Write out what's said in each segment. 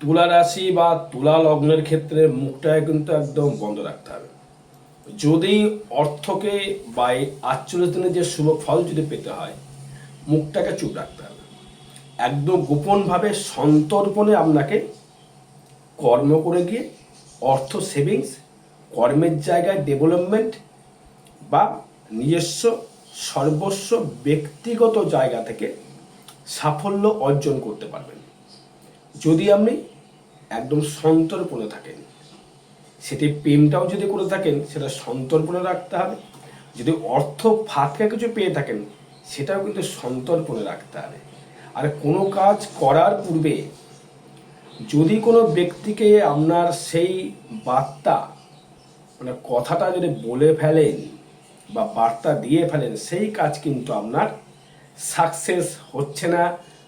তুলা রাশি বা তুলা লগ্নের ক্ষেত্রে মুখটাকে কিন্তু একদম বন্ধ রাখতে হবে। যদি অর্থকে বা আটচল্লিশ দিনের যে শুভ ফল যদি পেতে হয়, মুখটাকে চুপ রাখতে হবে। একদম গোপনভাবে সন্তর্পণে আপনাকে কর্ম করে গিয়ে অর্থ সেভিংস, কর্মের জায়গায় ডেভেলপমেন্ট বা নিজস্ব, সর্বস্ব ব্যক্তিগত জায়গা থেকে সাফল্য অর্জন করতে পারবেন। যদি আপনি একদম সন্তর্পণে থাকেন, সেটি প্রেমটাও যদি করে থাকেন, সেটা সন্তর্পণে রাখতে হবে। যদি অর্থ ফাঁকা কিছু পেয়ে থাকেন, সেটাও কিন্তু সন্তর্পণে রাখতে হবে। আর কোনো কাজ করার পূর্বে যদি কোনো ব্যক্তিকে আপনার সেই বার্তা মানে কথাটা যদি বলে ফেলেন বা বার্তা দিয়ে ফেলেন, সেই কাজ কিন্তু আপনার সাকসেস হচ্ছে না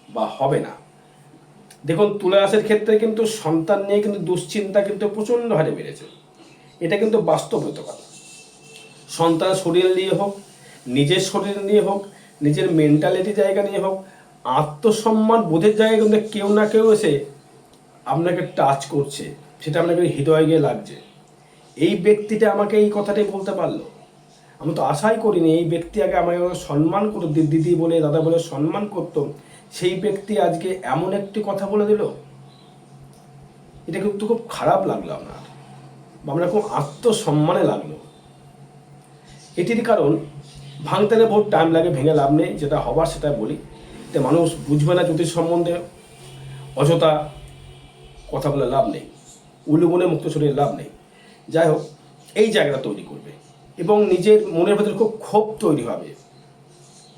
বা হবে না। দেখুন তুলা রাশির ক্ষেত্রে কিন্তু সন্তান নিয়ে কিন্তু দুশ্চিন্তা কিন্তু প্রচণ্ড হারে বেড়েছে। এটা কিন্তু বাস্তবতা কথা। সন্তান শরীর নিয়ে হোক, নিজের শরীর নিয়ে হোক, নিজের মেন্টালিটি জায়গা নিয়ে হোক, আত্মসম্মান বোধের জায়গায় কিন্তু কেউ না কেউ এসে আপনাকে টাচ করছে, সেটা আপনাকে হৃদয়ে গিয়ে লাগছে। এই ব্যক্তিটা আমাকে এই কথাটাই বলতে পারল। আমি তো আশাই করিনি এই ব্যক্তি আগে আমাকে সম্মান করতো দিদি বলে, দাদা বলে সম্মান করতো। সেই ব্যক্তি আজকে এমন একটি কথা বলে দিল? এটা কিন্তু খুব খারাপ লাগল আপনার। বা আপনার খুব আত্মসম্মানে লাগল। এটির কারণ, ভাঙতে গেলে বহুত টাইম লাগে, ভেঙে লাভ নেই, যেটা হবার সেটা বলি। তো মানুষ বুঝবে না জ্যোতিষ সম্বন্ধে, অযথা কথা বলে লাভ নেই উলুগুনে মুক্ত শরীরে লাভ নেই। যাই হোক, এই জায়গাটা তৈরি করবে এবং নিজের মনের ভেতরে খুব ক্ষোভ তৈরি হবে।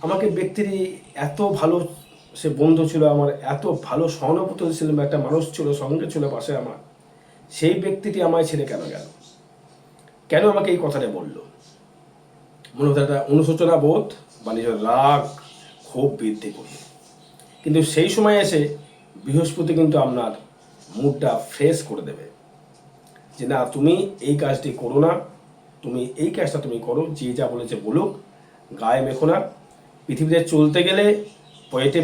আমাকে ব্যক্তির এত ভালো সে বন্ধু ছিল আমার, এত ভালো সহানুভূতি ছিল, একটা মানুষ ছিল, সঙ্গে ছিল পাশে আমার। সেই ব্যক্তিটি আমায় ছেড়ে কেন গেল? কেন আমাকে এই কথাটা বলল? মনে হতো একটা অনুশোচনা বোধ বা নিজের রাগ ক্ষোভ বৃদ্ধি করবে কিন্তু সেই সময় এসে বৃহস্পতি কিন্তু আপনার মুডটা ফ্রেশ করে দেবে যে, না, তুমি এই কাজটি করো না। তুমি এই কাজটা তুমি করো, যে যা বলেছে বলুক, গায়ে মেখো না। পৃথিবীতে চলতে গেলে পজিটিভ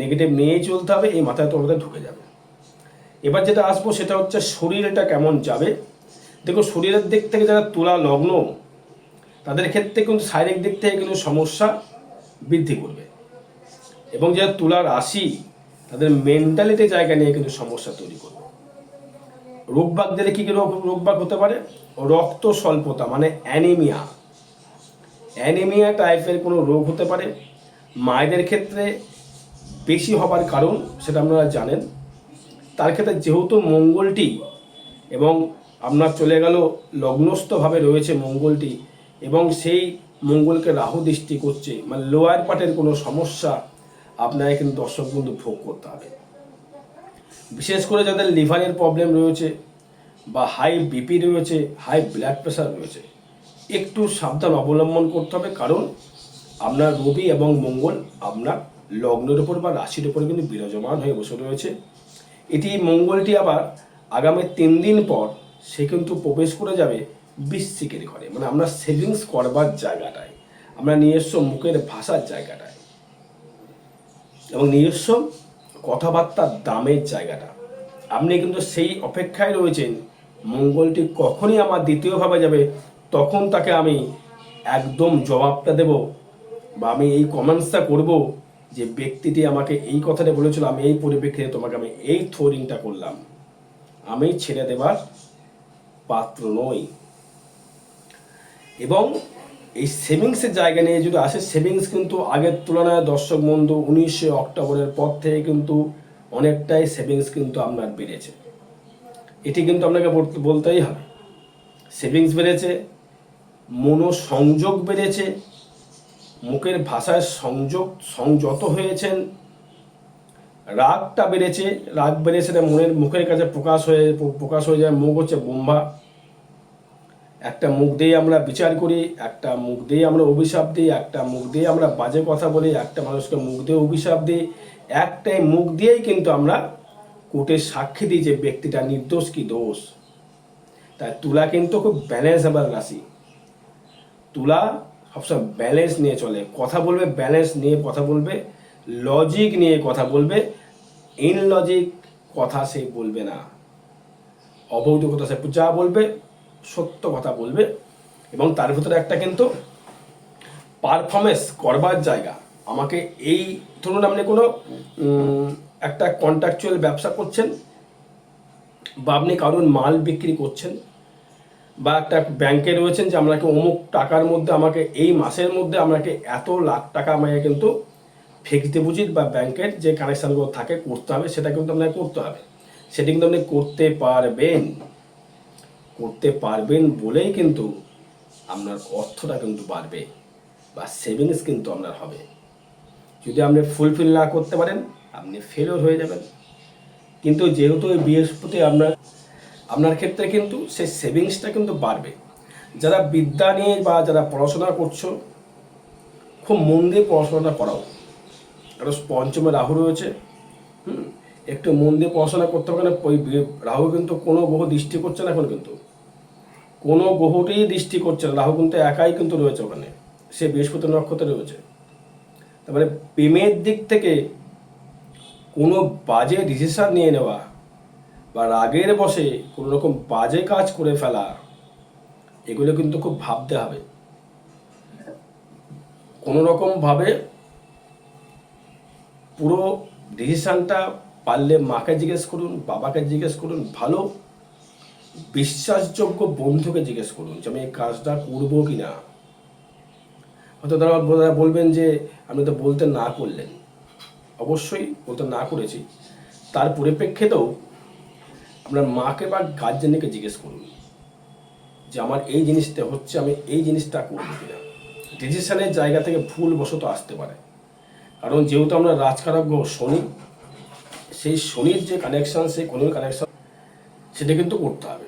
নেগেটিভ নিয়েই চলতে হবে, এই মাথায় তোমাদের ঢুকে যাবে। এবার যেটা আসব সেটা হচ্ছে শরীরটা কেমন যাবে? দেখো শরীরের দিক থেকে যারা তুলা লগ্ন, তাদের ক্ষেত্রে কিন্তু শারীরিক দিক থেকে কিন্তু সমস্যা বৃদ্ধি করবে। এবং যারা তুলা রাশি, তাদের মেন্টালিটি জায়গা নিয়ে কিন্তু সমস্যা তৈরি করবে। রোগবাগদের কী কী রোগ, রোগবাগ হতে পারে? রক্ত স্বল্পতা মানে অ্যানিমিয়া অ্যানিমিয়া টাইপের কোনো রোগ হতে পারে। মায়েদের ক্ষেত্রে বেশি হবার কারণ সেটা আপনারা জানেন। তার ক্ষেত্রে যেহেতু মঙ্গলটি এবং আপনার চলে গেল লগ্নস্থভাবে রয়েছে মঙ্গলটি এবং সেই মঙ্গলকে রাহু দৃষ্টি করছে মানে লোয়ার পার্টের কোনো সমস্যা আপনাকে কিন্তু দর্শক বন্ধু ভোগ করতে হবে। বিশেষ করে যাদের লিভারের প্রবলেম রয়েছে বা হাই বিপি রয়েছে হাই ব্লাড প্রেশার রয়েছে, একটু সাবধান অবলম্বন করতে হবে। কারণ আপনার রবি এবং মঙ্গল আপনার লগ্নের উপর বা রাশির উপর কিন্তু বিরাজমান হয়ে বসে রয়েছে। এটি মঙ্গলটি আবার আগামী তিন দিন পর সে কিন্তু প্রবেশ করে যাবে বৃশ্চিকের ঘরে মানে আমরা সেভিংস করবার জায়গাটায়, আমরা নিজস্ব মুখের ভাষার জায়গাটায় এবং নিজস্ব কথাবার্তার দামের জায়গাটা। আপনি কিন্তু সেই অপেক্ষায় রয়েছেন, মঙ্গলটি কখনই আমার দ্বিতীয়ভাবে যাবে, তখন তাকে আমি একদম জবাবটা দেব বা আমি এই কমেন্টসটা করব যে ব্যক্তিটি আমাকে এই কথাটা বলেছিল, আমি এই পরিপ্রেক্ষিতে তোমাকে আমি এই থ্রোরিংটা করলাম। আমি ছেড়ে দেবার পাত্র নই। এবং এই সেভিংসের জায়গা নিয়ে যদি আসে সেভিংস কিন্তু আগের তুলনায় দর্শক বন্ধু উনিশে অক্টোবরের পর থেকে কিন্তু অনেকটাই সেভিংস কিন্তু আপনার বেড়েছে। এটি কিন্তু আপনাকে বলতে- বলতেই হবে। সেভিংস বেড়েছে, মনোসংযোগ বেড়েছে মুখের ভাষায় সংযোগ, সংযত হয়েছেন। রাগটা বেড়েছে, রাগ বেড়েছে না মনের, মুখের কাছে প্রকাশ হয়ে প্রকাশ হয়ে যায়। মুখ হচ্ছে বোম্বা। একটা মুখ দিয়ে আমরা বিচার করি, একটা মুখ দিয়ে আমরা অভিশাপ দিই, একটা মুখ দিয়ে আমরা বাজে কথা বলি, একটা মানুষকে মুখ দিয়ে অভিশাপ দিই। একটাই মুখ দিয়েই কিন্তু আমরা কোর্টে সাক্ষী দিই যে ব্যক্তিটা নির্দোষ কি দোষ। তাই তুলা কিন্তু খুব ব্যালেন্স আবার রাশি। তুলা সবসময় ব্যালেন্স নিয়ে চলে। কথা বলবে ব্যালেন্স নিয়ে কথা বলবে লজিক নিয়ে কথা বলবে ইন লজিক কথা সে বলবে না। অবৈধ কথা সে যা বলবে, সত্য কথা বলবে। এবং তার ভিতরে একটা কিন্তু পারফরমেন্স করবার জায়গা। আমাকে এই ধরুন আপনি কোনো একটা কন্ট্রাকচুয়াল ব্যবসা করছেন বা আপনি কারোর মাল বিক্রি করছেন বা একটা ব্যাংকে রয়েছেন যে আপনাকে অমুক টাকার মধ্যে আমাকে এই মাসের মধ্যে আপনাকে এত লাখ টাকা আমাকে কিন্তু ফিক্সড ডিপোজিট বা ব্যাংকের যে কানেকশানগুলো থাকে করতে হবে, সেটা কিন্তু আপনাকে করতে হবে। সেটা কিন্তু আপনি করতে পারবেন। করতে পারবেন বলেই কিন্তু আপনার অর্থটা কিন্তু বাড়বে বা সেভিংস কিন্তু আপনার হবে। যদি আপনি ফুলফিল না করতে পারেন, আপনি ফেলিওর হয়ে যাবেন। কিন্তু যেহেতু এই বৃহস্পতি আপনার আপনার ক্ষেত্রে কিন্তু সেই সেভিংসটা কিন্তু বাড়বে। যারা বিদ্যা নিয়ে বা যারা পড়াশোনা করছ, খুব মন দিয়ে পড়াশোনাটা করাও। কারণ পঞ্চমে রাহু রয়েছে, হুম, একটু মন দিয়ে পড়াশোনা করতে হবে না, ওই রাহু কিন্তু কোনো গ্রহ দৃষ্টি করছে না এখন কিন্তু। কোনো গ্রহটিই দৃষ্টি করছে না, রাহু কিন্তু একাই কিন্তু রয়েছে ওখানে। সে বৃহস্পতি নক্ষত্রে রয়েছে। তারপরে প্রেমের দিক থেকে কোনো বাজে ডিসিশন নিয়ে নেওয়া বা রাগের বসে কোনো রকম বাজে কাজ করে ফেলা, এগুলো কিন্তু খুব ভাবতে হবে। কোনো রকমভাবে পুরো ডিসিশানটা পারলে মাকে জিজ্ঞেস করুন, বাবাকে জিজ্ঞেস করুন, ভালো বিশ্বাসযোগ্য বন্ধুকে জিজ্ঞেস করুন যে আমি এই কাজটা করব কি না। হয়তো তারা বলবেন যে আপনি তো বলতে না করলেন। অবশ্যই বলতে না করেছি। তার পরিপ্রেক্ষিতেও আপনার মাকে বা গার্জেনকে জিজ্ঞেস করুন যে আমার এই জিনিসটা হচ্ছে, আমি এই জিনিসটা করব কিনা। ডিসিশনের জায়গা থেকে ভুল বশত আসতে পারে। কারণ যেহেতু আমরা রাজকারক শনি, সেই শনির যে কানেকশান সেই কোন কানেকশান সেটা কিন্তু করতে হবে।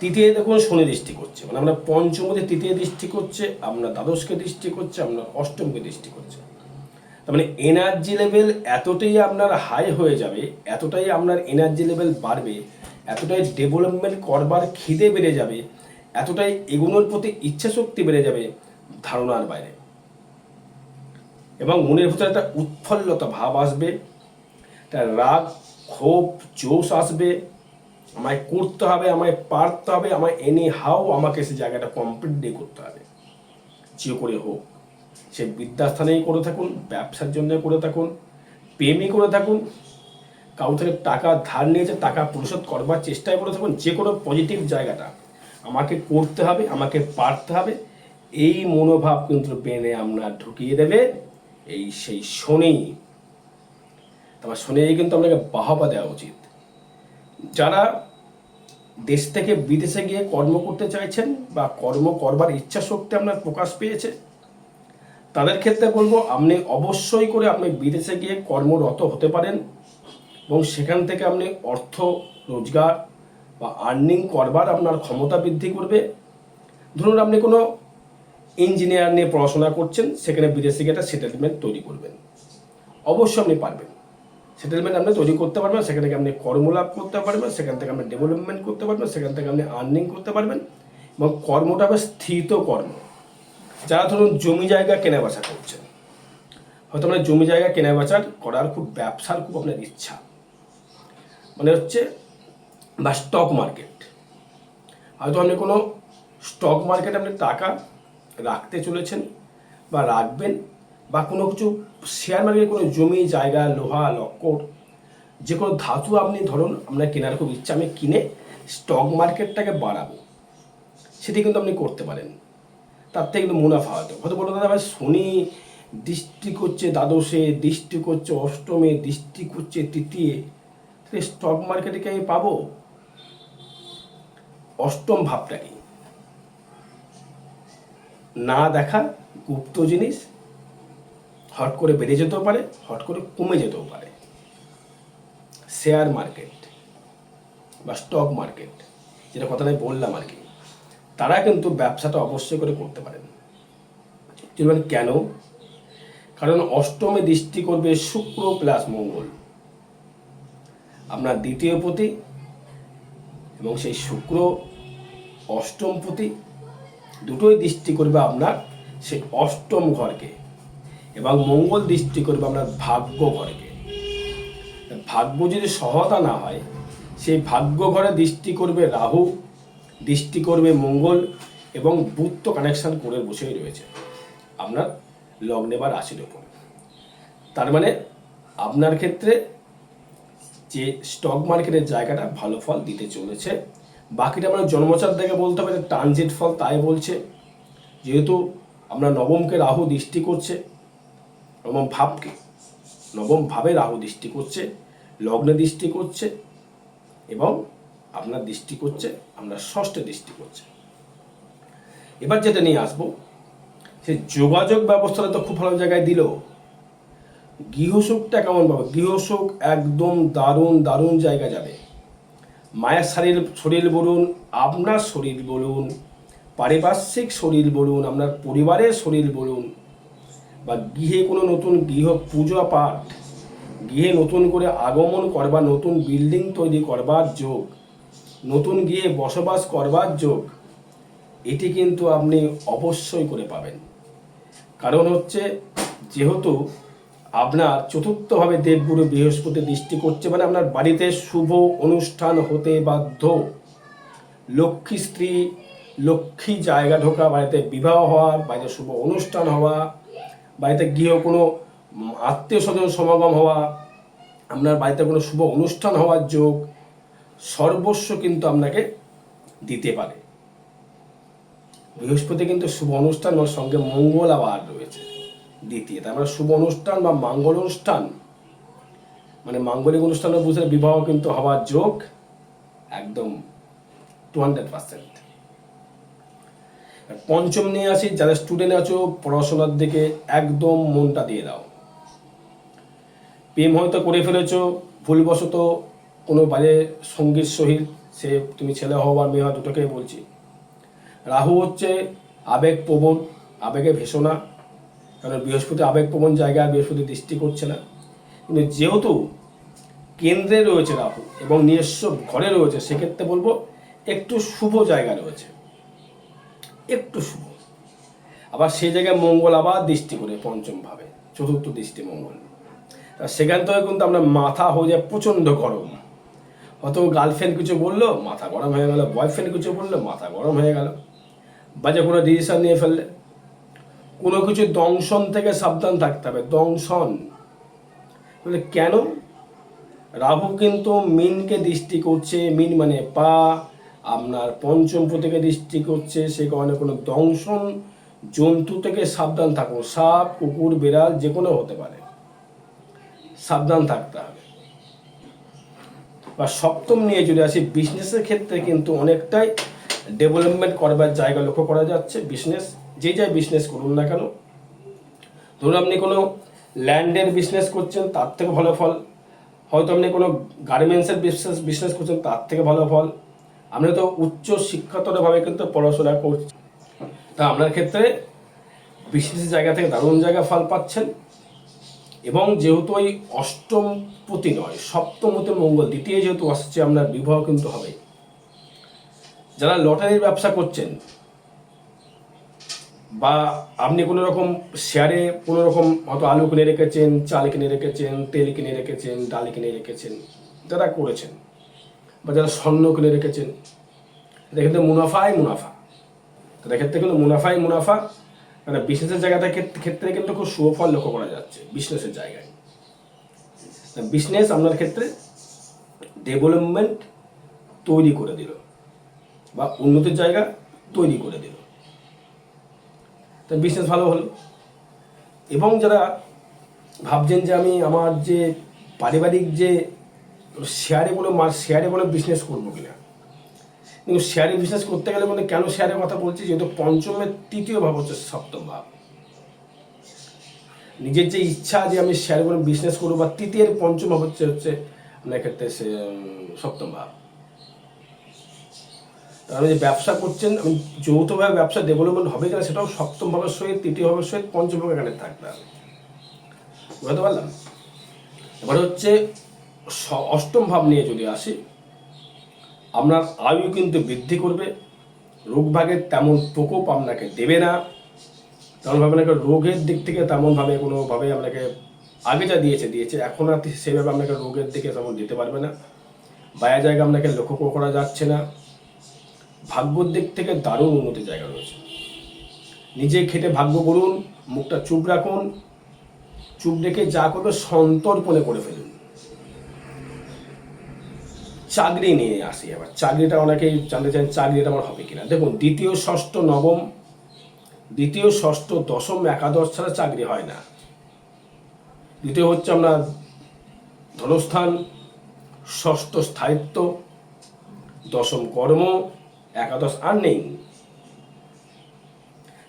তৃতীয় দেখুন, শনি দৃষ্টি করছে। মানে আমরা পঞ্চমতে তৃতীয় দৃষ্টি করছে আপনার দ্বাদশকে দৃষ্টি করছে আপনার অষ্টমকে দৃষ্টি করছে। তার মানে এনার্জি লেভেল এতটাই আপনার হাই হয়ে যাবে, এতটাই আপনার এনার্জি লেভেল বাড়বে, এতটাই ডেভেলপমেন্ট করবার খিদে বেড়ে যাবে, এতটাই এগোনোর প্রতি ইচ্ছা শক্তি বেড়ে যাবে ধারণার বাইরে। এবং মনের ভিতরে একটা উৎফুল্লতা ভাব আসবে, একটা রাগ, ক্ষোভ, জোশ আসবে, আমায় করতে হবে, আমায় পারতে হবে, আমায় এনি হাও আমাকে সে জায়গাটা কমপ্লিটলি করতে হবে। যে করে হোক। সে বিদ্যাস্থানেই করে থাকুন, ব্যবসার জন্য করে থাকুন প্রেমই করে থাকুন কাউ থেকে টাকা ধার নিয়েছে, টাকা পরিশোধ করবার চেষ্টায় করে থাকুন, যে কোনো পজিটিভ জায়গাটা। আমাকে করতে হবে, আমাকে পারতে হবে, এই মনোভাব কিন্তু বেনে আমরা ঢুকিয়ে দেবে, এই সেই শনি। তোমার শনি কিন্তু আপনাকে বাহবা দেওয়া উচিত। যারা দেশ থেকে বিদেশে গিয়ে কর্ম করতে চাইছেন বা কর্ম করবার ইচ্ছা শক্তি আপনার প্রকাশ পেয়েছে তাদের ক্ষেত্রে বলব, আপনি অবশ্যই করে আপনি বিদেশে গিয়ে কর্মরত হতে পারেন এবং সেখান থেকে আপনি অর্থ, রোজগার বা আর্নিং করবার আপনার ক্ষমতা বৃদ্ধি করবে। ধরুন আপনি কোনো ইঞ্জিনিয়ার নিয়ে পড়াশোনা করছেন, সেখানে বিদেশে গিয়ে একটা সেটেলমেন্ট তৈরি করবেন। অবশ্যই আপনি পারবেন। সেটেলমেন্ট আপনি তৈরি করতে পারবেন, সেখান থেকে আপনি কর্মলাভ করতে পারবেন, সেখান থেকে আপনি ডেভেলপমেন্ট করতে পারবেন, সেখান থেকে আপনি আর্নিং করতে পারবেন এবং কর্মটা হবে স্থিত কর্ম। যারা ধরুন জমি জায়গা কেনা বেচা করছেন, হয়তো আপনার জমি জায়গা কেনা বেচার করার খুব ব্যবসার খুব আপনার ইচ্ছা। মানে হচ্ছে বা স্টক মার্কেট হয়তো আপনি কোনো স্টক মার্কেটে আপনি টাকা রাখতে চলেছেন বা রাখবেন বা কোনো কিছু শেয়ার মার্কেটে কোনো জমি, জায়গা, লোহা, লক্কর, যে কোনো ধাতু আপনি ধরুন আপনার কেনার খুব ইচ্ছা, আমি কিনে স্টক মার্কেটটাকে বাড়াবো, সেটি কিন্তু আপনি করতে পারেন। তার থেকে কিন্তু মুনাফা হয়তো। হয়তো বলতে দাদা ভাই, শনি দৃষ্টি করছে দ্বাদশে, দৃষ্টি করছে অষ্টমে, দৃষ্টি করছে তৃতীয়। তাহলে স্টক মার্কেটে কি আমি পাবো? অষ্টম ভাবটা কি? না দেখা গুপ্ত জিনিস হট করে বেড়ে যেতেও পারে, হট করে কমে যেতেও পারে। শেয়ার মার্কেট বা স্টক মার্কেট যেটা কথা আমি বললাম আর কি। তারা কিন্তু ব্যবসাটা অবশ্যই করে করতে পারেন। বলবেন কেন? কারণ অষ্টমে দৃষ্টি করবে শুক্র প্লাস মঙ্গল। আপনার দ্বিতীয় পতি এবং সেই শুক্র অষ্টম পতি দুটোই দৃষ্টি করবে আপনার সেই অষ্টম ঘরকে এবং মঙ্গল দৃষ্টি করবে আপনার ভাগ্য ঘরকে। ভাগ্য যদি সহায়তা না হয়, সেই ভাগ্য ঘরে দৃষ্টি করবে রাহু দৃষ্টি করবে মঙ্গল এবং বুধ তো কানেকশন করে বসেই রয়েছে। আপনার লগ্নে বা রাশির ওপর তার মানে আপনার ক্ষেত্রে যে স্টক মার্কেটের জায়গাটা ভালো ফল দিতে চলেছে। বাকিটা আমরা জন্মচার থেকে বলতে হবে ট্রানজিট ফল তাই বলছে। যেহেতু আমরা নবমকে রাহু দৃষ্টি করছে নবম ভাবকে, নবম ভাবে রাহু দৃষ্টি করছে, লগ্নে দৃষ্টি করছে, এবং আপনার দৃষ্টি করছে, আমরা ষষ্ঠে দৃষ্টি করছে। এবার যেটা নিয়ে আসব, সে যোগাযোগ ব্যবস্থাটা তো খুব ভালো জায়গায় দিল। গৃহসুখটা কেমন পাবে? গৃহসুখ একদম দারুণ দারুণ জায়গা যাবে। মায়ের শরীর শরীর বলুন, আপনার শরীর বলুন, পারিপার্শ্বিক শরীর বলুন, আপনার পরিবারের শরীর বলুন, বা গৃহে কোনো নতুন গৃহ পূজা পাঠ, গৃহে নতুন করে আগমন করবার, নতুন বিল্ডিং তৈরি করবার যোগ নতুন গিয়ে বসবাস করবার যোগ, এটি কিন্তু আপনি অবশ্যই করে পাবেন। কারণ হচ্ছে, যেহেতু আপনার চতুর্থভাবে দেবগুরু বৃহস্পতি দৃষ্টি করছে মানে আপনার বাড়িতে শুভ অনুষ্ঠান হতে বাধ্য। লক্ষ্মী স্ত্রী, লক্ষ্মী জায়গা ঢোকা, বাড়িতে বিবাহ হওয়া, বাড়িতে শুভ অনুষ্ঠান হওয়া, বাড়িতে গৃহ কোনো আত্মীয় স্বজন সমাগম হওয়া, আপনার বাড়িতে কোনো শুভ অনুষ্ঠান হওয়ার যোগ সর্বস্ব কিন্তু আপনাকে দিতে পারে। বৃহস্পতি কিন্তু শুভ অনুষ্ঠান ওর সঙ্গে মঙ্গল আবার রয়েছে দ্বিতীয়। তার মানে শুভ অনুষ্ঠান বা মাঙ্গল অনুষ্ঠান মানে মাঙ্গলিক অনুষ্ঠানে বুঝলে বিবাহ কিন্তু হওয়ার যোগ একদম টু হান্ড্রেড পার্সেন্ট পঞ্চম নিয়ে আসি, যারা স্টুডেন্ট আছো, পড়াশোনার দিকে একদম মনটা দিয়ে দাও। প্রেম হয়তো করে ফেলেছো, ভুলবশত কোনো বাজে সংগীত সহিত সে তুমি ছেলে হও বা মেয়ে হও দুটোকেই বলছি। রাহু হচ্ছে আবেগ প্রবণ আবেগে ভেসনা কারণ বৃহস্পতি আবেগ প্রবণ জায়গায় বৃহস্পতি দৃষ্টি করছে না। কিন্তু যেহেতু কেন্দ্রে রয়েছে রাহু এবং নিজস্ব ঘরে রয়েছে, সেক্ষেত্রে বলব একটু শুভ জায়গা রয়েছে। একটু শুভ। আবার সেই জায়গায় মঙ্গল আবার দৃষ্টি করে পঞ্চম ভাবে চতুর্থ দৃষ্টি মঙ্গল। সেখান থেকে কিন্তু আমরা মাথা হয়ে যায় প্রচণ্ড গরম। হয়তো গার্লফ্রেন্ড কিছু বলল, মাথা গরম হয়ে গেল, বয়ফ্রেন্ড কিছু বলল, মাথা গরম হয়ে গেল। বাজে কোনো ডিসিশন নিয়ে ফেললে। কোনো কিছু দংশন থেকে সাবধান থাকতে হবে, দংশন। বলে কেন? রাহু কিন্তু মিনকে দৃষ্টি করছে, মিন মানে পা, আপনার পঞ্চম থেকে দৃষ্টি করছে, সে কারণে কোনো দংশন, জন্তু থেকে সাবধান থাকুন, সাপ, কুকুর, বিড়াল যে কোনো হতে পারে। সাবধান থাকতে হবে। বা সপ্তম নিয়ে যদি আসি বিজনেসের ক্ষেত্রে কিন্তু অনেকটাই ডেভেলপমেন্ট করবার জায়গা লক্ষ্য করা যাচ্ছে। বিজনেস যে যাই বিজনেস করুন না কেন, ধরুন আপনি কোনো ল্যান্ডের বিজনেস করছেন, তার থেকে ভালো ফল। হয়তো আপনি কোনো গার্মেন্টসের বিজনেস বিজনেস করছেন, তার থেকে ভালো ফল। আপনি তো উচ্চ শিক্ষাতরভাবে কিন্তু পড়াশোনা করছেন। তা আপনার ক্ষেত্রে বিশেষ জায়গা থেকে দারুণ জায়গা ফল পাচ্ছেন। এবং যেহেতু ওই অষ্টম পতি নয়, সপ্তমতে মঙ্গল, দ্বিতীয় যেহেতু আসছে আপনার বিবাহ কিন্তু হবে। যারা লটারির ব্যবসা করছেন, বা আপনি কোনো রকম শেয়ারে কোনো রকম হয়তো আলু কিনে রেখেছেন, চাল কিনে রেখেছেন, তেল কিনে রেখেছেন, ডাল কিনে রেখেছেন, যারা করেছেন, বা যারা স্বর্ণ কিনে রেখেছেন, এদের ক্ষেত্রে মুনাফাই মুনাফা। তাদের ক্ষেত্রে কিন্তু মুনাফাই মুনাফা মানে বিজনেসের জায়গাটা ক্ষেত- ক্ষেত্রে কিন্তু খুব সুফল লক্ষ্য করা যাচ্ছে বিজনেসের জায়গায়। বিজনেস আপনার ক্ষেত্রে ডেভেলপমেন্ট তৈরি করে দিল বা উন্নতির জায়গা তৈরি করে দিল। তা বিজনেস ভালো হলো। এবং যারা ভাবছেন যে আমি আমার যে পারিবারিক যে শেয়ারে মা শেয়ারে কোনো বিজনেস করব কিনা কিন্তু শেয়ারে বিজনেস করতে গেলে মানে কেন শেয়ারের কথা বলছি? যেহেতু পঞ্চমের তৃতীয় ভাব হচ্ছে সপ্তম ভাব। নিজের যে ইচ্ছা যে আমি শেয়ার করে বিজনেস করব বা তৃতীয়ের পঞ্চম ভাব হচ্ছে হচ্ছে আপনার ক্ষেত্রে সে সপ্তম ভাব। আপনি যে ব্যবসা করছেন যৌথভাবে ব্যবসা ডেভেলপমেন্ট হবে কিনা সেটাও সপ্তম ভাবের সহিত, তৃতীয় ভাবের সহিত, পঞ্চম ভাবে এখানে থাকতে হবে বুঝতে পারলাম? এবার হচ্ছে অষ্টম ভাব নিয়ে যদি আসি আপনার আয়ু কিন্তু বৃদ্ধি করবে রোগভাগের তেমন প্রকোপ আপনাকে দেবে না। তেমনভাবে আপনাকে রোগের দিক থেকে তেমনভাবে কোনোভাবে আপনাকে আগে যা দিয়েছে দিয়েছে। এখন আর সেভাবে আপনাকে রোগের দিকে তেমন দিতে পারবে না। বায়া জায়গা আপনাকে লক্ষ্য করা যাচ্ছে না। ভাগ্যর দিক থেকে দারুণ উন্নতির জায়গা রয়েছে। নিজে খেটে ভাগ্য করুন মুখটা চুপ রাখুন। চুপ রেখে যা করবে সন্তর্পণে করে ফেলুন। চাকরি নিয়ে আসি এবার। চাকরিটা অনেকেই জানতে চান চাকরিটা আমার হবে কিনা। দেখুন, দ্বিতীয়, ষষ্ঠ, নবম, দ্বিতীয়, ষষ্ঠ, দশম, একাদশ ছাড়া চাকরি হয় না। দ্বিতীয় হচ্ছে আমরা ধনস্থান, ষষ্ঠ, স্থায়িত্ব, দশম, কর্ম, একাদশ আর্নিং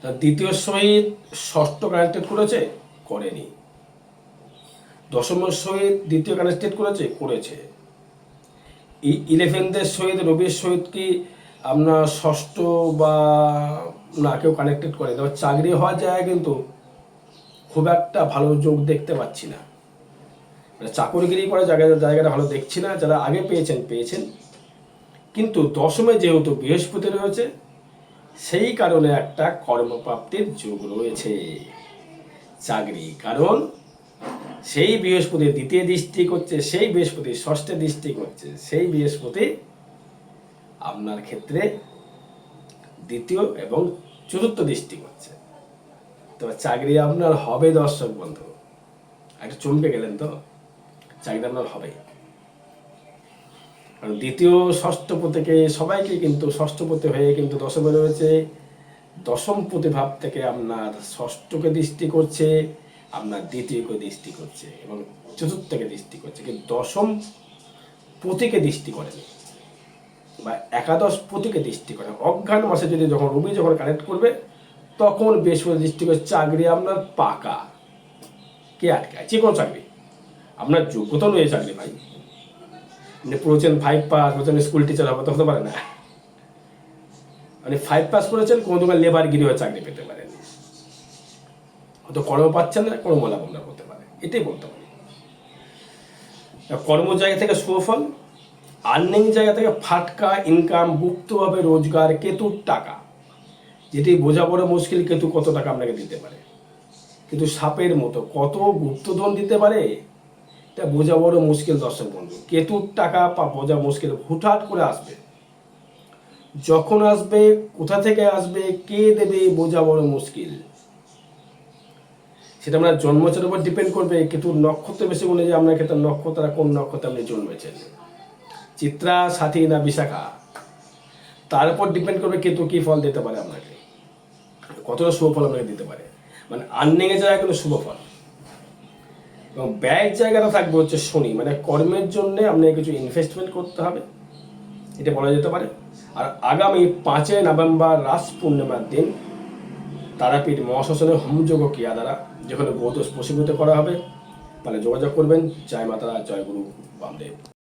তা দ্বিতীয় সহিত ষষ্ঠ কানেক্টেড করেছে? করেনি। দশমের সহিত দ্বিতীয় কানেক্টেড করেছে? করেছে। ইলেভেনদের সহিত, রবির সহিত কি আপনার ষষ্ঠ বা না, কেউ কানেক্টেড করে তবে চাকরি হওয়ার জায়গায় কিন্তু খুব একটা ভালো যোগ দেখতে পাচ্ছি না। মানে চাকরিগিরি করা জায়গা জায়গাটা ভালো দেখছি না, যারা আগে পেয়েছেন পেয়েছেন। কিন্তু দশমে যেহেতু বৃহস্পতি রয়েছে, সেই কারণে একটা কর্মপ্রাপ্তির যোগ রয়েছে। চাকরি, কারণ সেই বৃহস্পতি দ্বিতীয় দৃষ্টি করছে, সেই বৃহস্পতি ষষ্ঠে দৃষ্টি করছে, সেই বৃহস্পতি আপনার ক্ষেত্রে দ্বিতীয় এবং চতুর্থ দৃষ্টি করছে। তো চাকরি আপনার হবে দর্শক বন্ধু। একটা চমকে গেলেন তো? চাকরি আপনার হবে কারণ দ্বিতীয় ষষ্ঠপতিকে সবাইকে কিন্তু ষষ্ঠপতি হয়ে কিন্তু দশমে রয়েছে। দশম প্রতিভাব থেকে আপনার ষষ্ঠকে দৃষ্টি করছে। আপনার দ্বিতীয়কে দৃষ্টি করছে এবং চতুর্থকে দৃষ্টি করছে, কিন্তু দশম পতিকে দৃষ্টি করেনি বা একাদশ পতিকে দৃষ্টি করে অজ্ঞান মাসে যদি যখন রবি যখন কানেক্ট করবে, তখন বৃহস্পতি দৃষ্টি করে চাকরি আপনার পাকা। কে আটকায়? যে কোনো চাকরি। আপনার যোগ্যতা রয়েছে চাকরি ভাই। মানে পড়েছেন ফাইভ পাস বলছেন স্কুল টিচার হবে তো হতে পারে না। মানে ফাইভ পাস করেছেন কোনো দোকান লেবার গিরি হয়ে চাকরি পেতে পারেন। হয়তো কর্ম পাচ্ছেন না, কর্ম লাভ আপনার করতে পারে। এটাই বলতে পারি। কর্ম জায়গা থেকে সুফল আর্নিং জায়গা থেকে ফাটকা ইনকাম গুপ্তভাবে রোজগার কেতুর টাকা। যেটি বোঝা বড় মুশকিল, কেতু কত টাকা আপনাকে দিতে পারে? কিন্তু সাপের মতো কত গুপ্তধন দিতে পারে? এটা বোঝা বড় মুশকিল, দর্শক বন্ধু। কেতুর টাকা বা বোঝা মুশকিল, হুটহাট করে আসবে। যখন আসবে, কোথা থেকে আসবে, কে দেবে, বোঝা বড় মুশকিল। সেটা আপনার জন্মচের উপর ডিপেন্ড করবে কিন্তু নক্ষত্র বেশি অনুযায়ী আপনার ক্ষেত্রে নক্ষত্র কোন নক্ষত্রে আপনি জন্মেছেন। চিত্রা, সাথী না বিশাখা? তার উপর ডিপেন্ড করবে কেতু কী ফল দিতে পারে আপনাকে। কতটা শুভ ফল আপনাকে দিতে পারে। মানে আর্নিংয়ের জায়গায় কিন্তু শুভ ফল। এবং ব্যয়ের জায়গাটা থাকবে হচ্ছে শনি। মানে কর্মের জন্য আপনাকে কিছু ইনভেস্টমেন্ট করতে হবে। এটা বলা যেতে পারে। আর আগামী পাঁচই নভেম্বর রাস পূর্ণিমার দিন, তারাপীঠ মহাশাসনের হোমযোগ ক্রিয়া দ্বারা যেখানে গোদোষ প্রশীভূত করা হবে তাহলে যোগাযোগ করবেন। জয় মাতা জয় গুরু বামদেব।